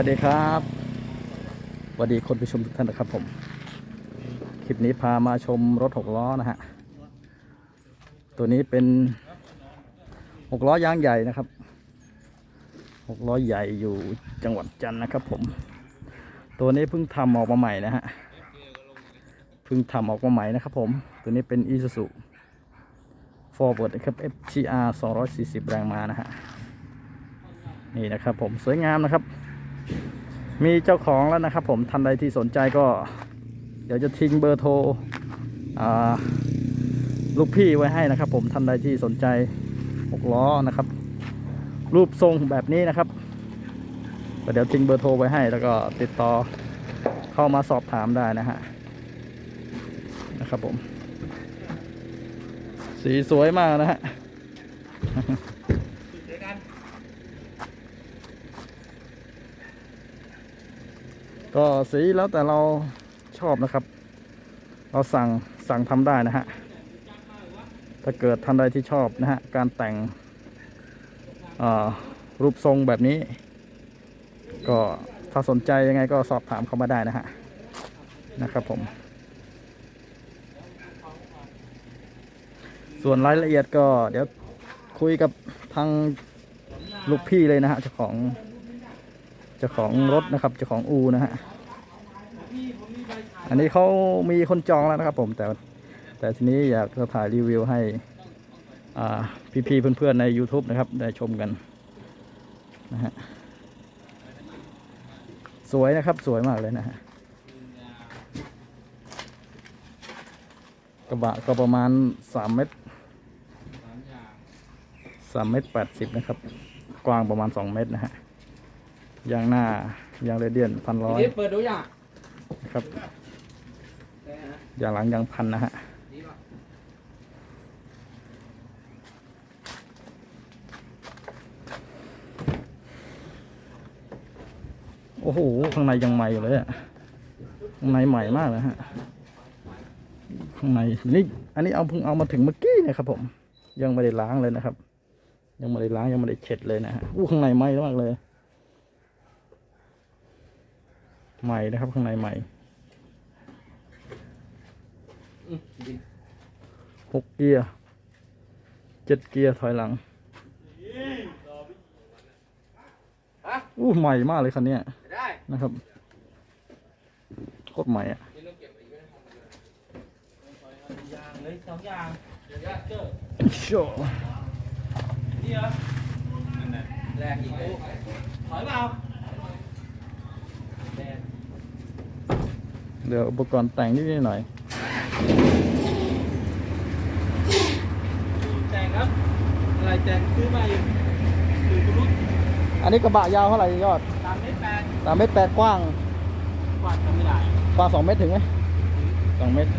วัสดีครับสวัสดีคนผู้ชมทุกท่านนะครับผม คลิปนี้พามาชมรถหกล้อนะฮะ ตัวนี้เป็นหกล้อยางใหญ่นะครับหกล้อใหญ่อยู่จังหวัดจันทร์นะครับผม ตัวนี้เพิ่งทำออกมาใหม่นะฮะ เพิ่งทำออกมาใหม่นะครับผม ตัวนี้เป็น Isuzu Forward นะครับ FTR 240 แรงมานะฮะ นี่นะครับผมสวยงามนะครับ มีเจ้าของแล้วนะครับผมท่านใดที่สนใจก็ เดี๋ยวจะทิ้งเบอร์โทรลูกพี่ไว้ให้นะครับ ผมท่านใดที่สนใจหกล้อนะครับ รูปทรงแบบนี้นะครับเดี๋ยวทิ้งเบอร์โทรไว้ให้ แล้วก็ติดต่อเข้ามาสอบถามได้นะฮะนะครับผม สีสวยมากนะฮะ ก็สีแล้วแต่เราชอบนะครับ เราสั่งสั่งทำได้นะฮะ ถ้าเกิดท่านใดที่ชอบนะฮะ การแต่งรูปทรงแบบนี้ ก็ถ้าสนใจยังไงก็สอบถามเข้ามาได้นะฮะ นะครับผม ส่วนรายละเอียดก็เดี๋ยวคุยกับทางลูกพี่เลยนะฮะเจ้าของ เจ้าของรถนะครับเจ้าของอูนะฮะอันนี้เขามีคนจองแล้วนะครับผมแต่แต่ทีนี้อยากจะถ่ายรีวิวให้พี่ๆเพื่อนๆใน YouTube นะครับ ได้ชมกันนะฮะสวยนะครับสวยมากเลยนะฮะกระบะก็ประมาณสามเมตรสามเมตรแปดสิบนะครับ กว้างประมาณสองเมตรนะฮะ ยางหน้ายางเรเดียนพันร้อยนี่เปิดดูยังนะครับยางหลังยางพันนะฮะโอ้โห ข้างในยังใหม่อยู่เลยอะข้างในใหม่มากเลยฮะ ข้างในนี่ อันนี้เอาเพิ่งเอามาถึงเมื่อกี้เนะครับผม ยังไม่ได้ล้างเลยนะครับ ยังไม่ได้ล้างยังไม่ได้เช็ดเลยนะฮะ อู้ข้างในไหม้มากเลย ใหม่นะครับ ข้างในใหม่หกเกียร์เจ็ดเกียร์ถอยหลังอู้ใหม่มากเลยคันนี้นะครับโคตรใหม่อะยางเลยสองยางเดี๋ยวเจอโชนี่เหรอแรกอีกเลยถอยเปล่าแดง เดี๋ยวอุปกรณ์แต่งนิดหน่อยแต่งครับอะไรแต่งซื้อมาอยู่อยู่ตรงนู้นอันนี้กระบะยาวเท่าไหร่ยอดสามเมตรแปดสามเมตรแปดกว้างกว่าทำไม่ได้กว้างสองเมตรถึงไหมสองเมตร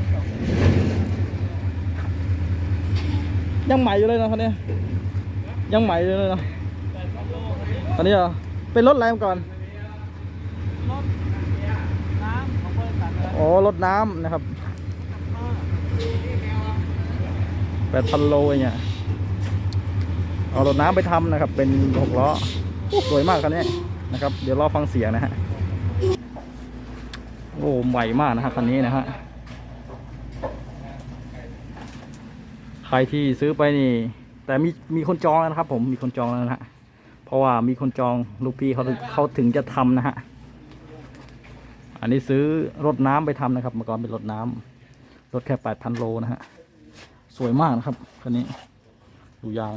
ยังใหม่อยู่เลยนะคันเนี้ยยังใหม่อยู่เลยนะแปดกิโลคันนี้คันนี้เหรอเป็นรถอะไรมาก่อน รถน้ำของบริษัท อ๋อรถน้ำนะครับแปดพันโลเองเนี่ยเอารถน้ำไปทำนะครับ เป็นหกล้อสวยมากคันนี้นะครับ เดี๋ยวรอฟังเสียงนะฮะโอ้ใหม่มากนะฮะคันนี้นะฮะใครที่ซื้อไปนี่ แต่มีมีคนจองแล้วนะครับ ผมมีคนจองแล้วนะฮะเพราะว่ามีคนจองลูกพี่เขาเขาถึงจะทำนะฮะ อันนี้ซื้อรถน้ำไปทำนะครับเมื่อก่อนเป็นรถน้ำรถแค่แปดพันโลนะฮะสวยมากนะครับคันนี้ดูยาง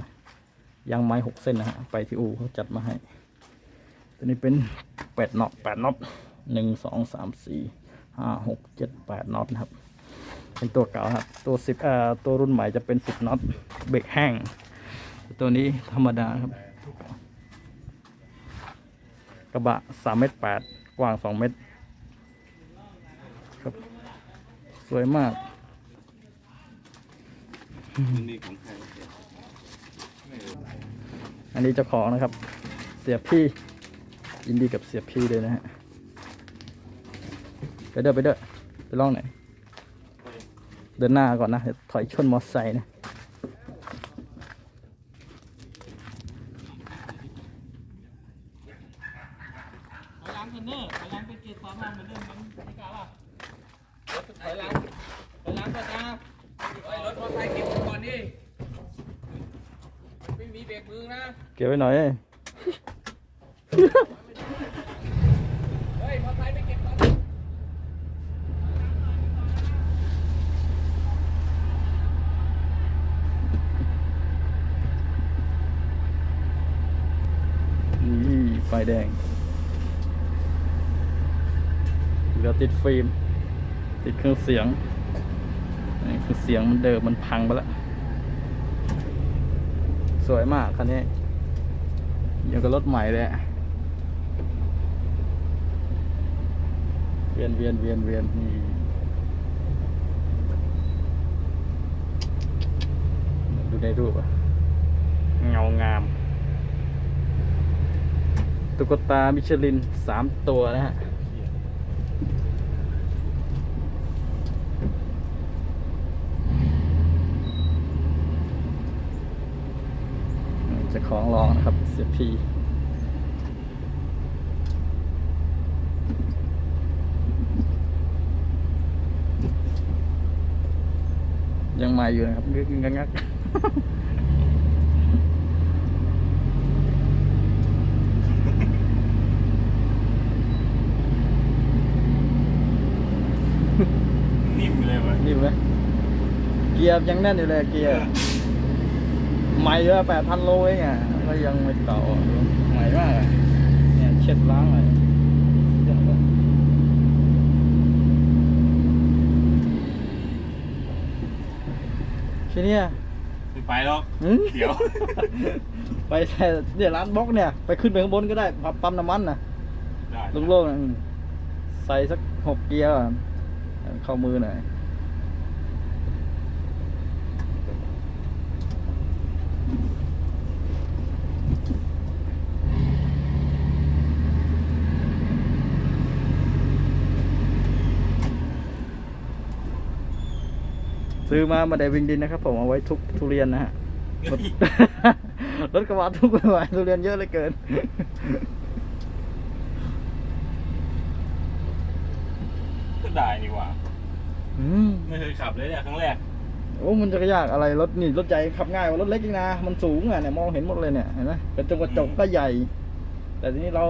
ยางไม้หกเส้นนะฮะไปที่อูเขาจัดมาให้ตัวนี้เป็นแปดน็อตแปดน็อตหนึ่งสองสามสี่ห้าหกเจ็ดแปดน็อตนะครับเป็นตัวเก่าครับตัวสิบเอ่อตัวรุ่นใหม่จะเป็นสิบน็อตเบรกแห้งตัวนี้ธรรมดาครับ กระบะสามเมตรแปดกว้างสองเมตร ครับ สวยมากอันนี้เจ้าของนะครับ เสียพี่ยินดีกับเสียพี่เลยนะฮะไปเด้อไปเด้อไปลองหน่อยเดินหน้าก่อนนะถอยชนมอเตอร์ไซค์นะ ล้างก่อนนะเฮ้ยรถมอเตอร์ไซค์เก็บก่อนดิไม่มีเบรกมือนะ เก็บไว้หน่อยนนี่ไฟแดงเหลือติดฟิล์ม ติดเครื่องเสียง นี่คือเสียงมันเดิมมันพังไปแล้ว สวยมากคันนี้ ยังกับรถใหม่เลยเวียนเวียนเวียนเวียนนี่ดูในรูปอะเงางาม ตุ๊กตามิชลินสามตัวนะฮะของรองนะครับ เสียพียังใหม่อยู่นะครับงึกงักงักนิ่มเลยวะนี่ไหมเกียร์ยังแน่นอยู่เลยเกียร์ ใหม่เยอะแปดพันโลเองอะ ก็ยังไม่เก่าใหม่มากอะเนี่ยเช็ดล้างเลยยังก็ทีเนี้ยไม่ไปหรอกหืมเดี๋ยว ไปแต่เนี่ยร้านบล็อกเนี่ย ไปขึ้นไปข้างบนก็ได้ปั๊มปั๊มน้ำมันนะได้โล่งๆนะอืมใส่สักหกเกียร์ก่อนเข้ามือหน่อย ซื้อมามาได้วิ่งดินนะครับ ผมเอาไว้ทุกทุเรียนนะฮะรถรถกระบะทุกไม่ไหวทุเรียนเยอะเหลยเกิน ก็ได้นี่หว่าอืมไม่เคยขับเลยเนี่ยครั้งแรกโอ้มันจะยากอะไรรถนี่รถใหญ่ขับง่ายกว่ารถเล็กอีกนะมันสูงอะเนี่ยมองเห็นหมดเลยเนี่ยเห็นไหมกระจกกระจกก็ใหญ่ แต่ทีนี้เรา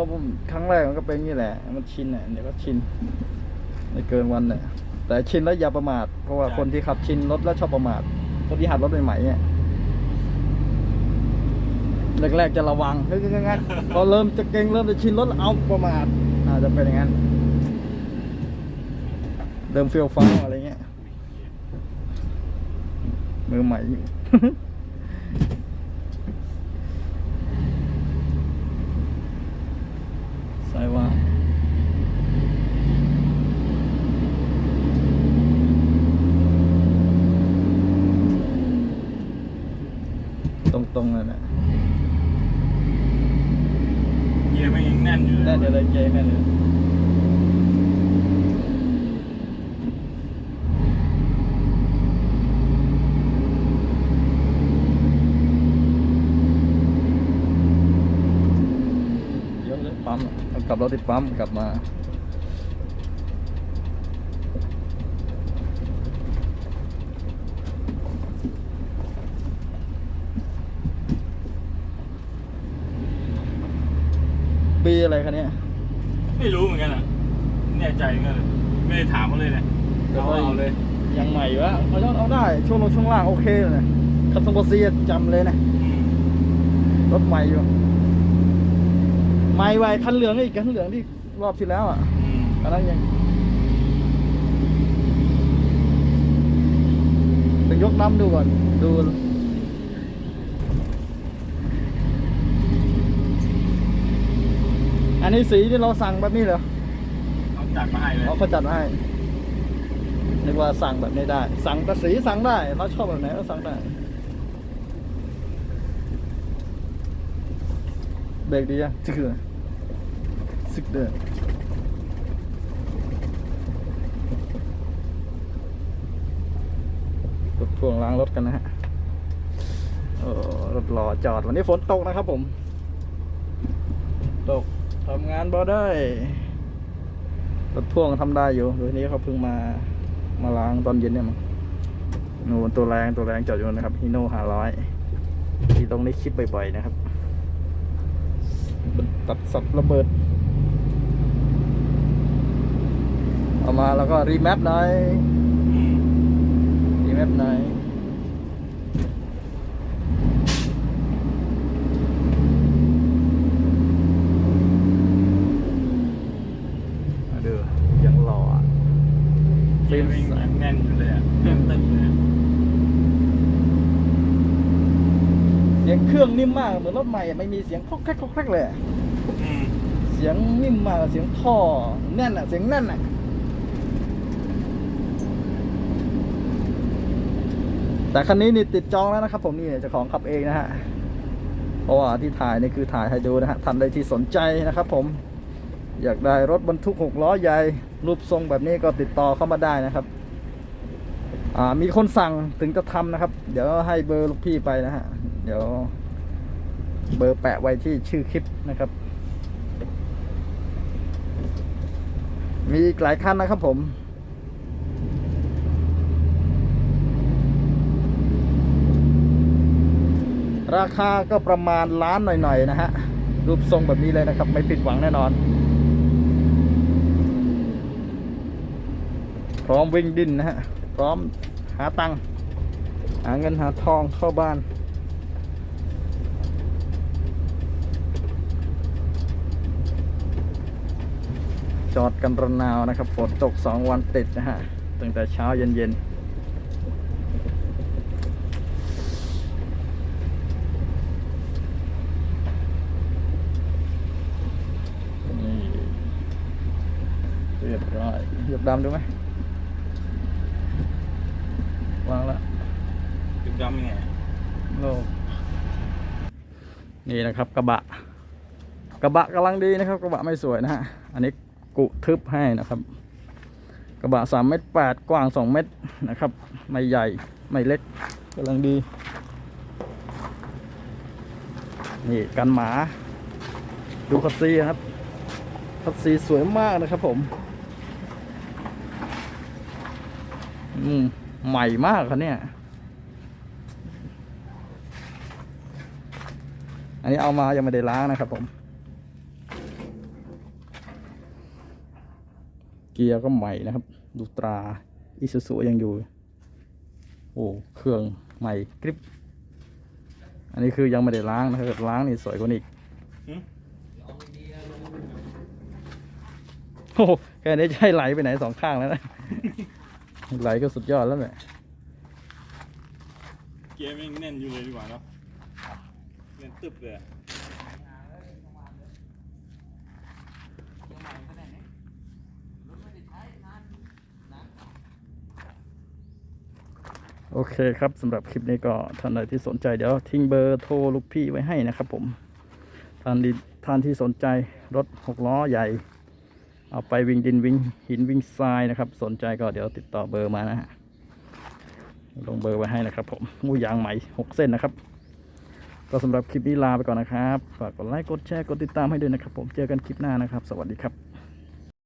ครั้งแรกมันก็เป็นอย่างนี่แหละ มันชินอะเดี๋ยวก็ชินไม่เกินวันเนี่ย แต่ชินแล้วอย่าประมาทเพราะว่าคนที่ขับชินรถแล้วชอบประมาทคนที่หัดรถใหม่ๆเนี่ยแรกๆจะระวังเฮ้ยงั้นๆพอเริ่มจะเก่งเริ่มจะชินรถแล้วเอาประมาทอาจจะเป็นอย่างนั้นเดิมเฟียวฟ้าวอะไรเงี้ยมือใหม่อยู่ สายว่า ตรงๆเลยนะ เกียร์ไม่ยังแน่นอยู่เลย ได้เดี๋ยวเลยเจ๊แม่เลยเยอะเลยปั๊มเอากลับ รถที่ปั๊มกลับมา ปีอะไรคะเนี่ยไม่รู้เหมือนกันอะไม่แน่ใจเหมือนกันเลยไม่ได้ถามเขาเลยเนี่ยเอาเอาเลย ยังใหม่อยู่อะเอาเอาได้ ช่วงลงช่วงล่างโอเคเลยนะคัตซัมโบซีจำเลยนะอืมรถใหม่อยู่ ใหม่ไวคันเหลืองอีกคันเหลืองที่รอบที่แล้วอะอืมอันนั้นยังต้องยกน้ำดูก่อน ดูอันนี้สีที่เราสั่งแบบนี้เหรอเขาจัดมาให้เลยเขาเขาจัดมาให้นึกว่าสั่งแบบนี้ได้ สั่งแต่สีสั่งได้ เราชอบแบบไหนก็สั่งได้ เบรกดีอะซึกึกเด้อรถพ่วงล้างรถกันนะฮะโอ้รถหล่อจอดวันนี้ฝนตกนะครับผม ตกทำงานบ่ได้ รถพ่วงทำได้อยู่โดยนี้เขาเพิ่งมา มาล้างตอนเย็นเนี่ยมั้งนูนตัวแรงตัวแรงจอดอยู่นะครับฮีโน่ห้าร้อยที่ตรงนี้คลิปบ่อยๆนะครับ ตัดสับระเบิด เอามาแล้วก็รีแมปหน่อยอืมรีแมปหน่อยมาดูยังหล่ออะเกียร์วิ่งแน่นอยู่เลยอะแน่นตึ้งเลยอะเสียงเครื่องนิ่มมากเหมือนรถใหม่อะไม่มีเสียงคอกแคกคอกแคกเลยอะอืมเสียงนิ่มมากเสียงท่อแน่นอะเสียงแน่นอะ แต่คันนี้นี่ติดจองแล้วนะครับ ผมนี่เจ้าของขับเองนะฮะเพราะว่าที่ถ่ายนี่คือถ่ายให้ดูนะฮะท่านใดที่สนใจนะครับ ผมอยากได้รถบรรทุกหกล้อใหญ่รูปทรงแบบนี้ก็ติดต่อเข้ามาได้นะครับมีคนสั่งถึงจะทำนะครับ เดี๋ยวให้เบอร์ลูกพี่ไปนะฮะ เดี๋ยว เบอร์แปะไว้ที่ชื่อคลิปนะครับ มีอีกหลายคันนะครับผม ราคาก็ประมาณล้านหน่อยๆนะฮะ รูปทรงแบบนี้เลยนะครับ ไม่ผิดหวังแน่นอน พร้อมวิ่งดินนะฮะ พร้อมหาตังค์หาเงินหาทองเข้าบ้าน จอดกันระนาวนะครับ ฝนตกสองวันติดนะฮะ ตั้งแต่เช้าเย็นๆนี่ อยหยียบดำดูไหมวางละจุดดำยังไงโลกนี่นะครับกระบะ กระบะกำลังดีนะครับ กระบะไม่สวยนะฮะอันนี้กุทึบให้นะครับ กระบะสามเมตรแปดกว้างสองเมตรนะครับ ไม่ใหญ่ไม่เล็กกำลังดี นี่กันหมา ดูคัสซีครับคัสซีสวยมากนะครับผม อืม ใหม่มากครับเนี่ย อันนี้เอามายังไม่ได้ล้างนะครับผม เกียร์ก็ใหม่นะครับ ดูตราอิซูซุยังอยู่ โอ้เครื่องใหม่กริปอันนี้คือยังไม่ได้ล้างนะครับล้างนี่สวยกว่านี้อีกหืมโอ้แค่นี้จะให้ไหลไปไหนสองข้างแล้วนะ ไหลก็สุดยอดแล้วแหละเกียร์วิ่งแน่นอยู่เลยดีกว่าเนาะแน่นตึบเลยอะโอเคครับสำหรับคลิปนี้ก็ท่านใดที่สนใจเดี๋ยวทิ้งเบอร์โทรลูกพี่ไว้ให้นะครับผมท่านที่ท่านที่สนใจรถหกล้อใหญ่ เอาไปวิ่งดินวิ่งหินวิ่งทรายนะครับ สนใจก็เดี๋ยวติดต่อเบอร์มานะฮะลงเบอร์ไว้ให้นะครับ ผมมูยางใหม่หกเส้นนะครับ ก็สำหรับคลิปนี้ลาไปก่อนนะครับฝากกดไลค์กดแชร์กดติดตามให้ด้วยนะครับ ผมเจอกันคลิปหน้านะครับ สวัสดีครับ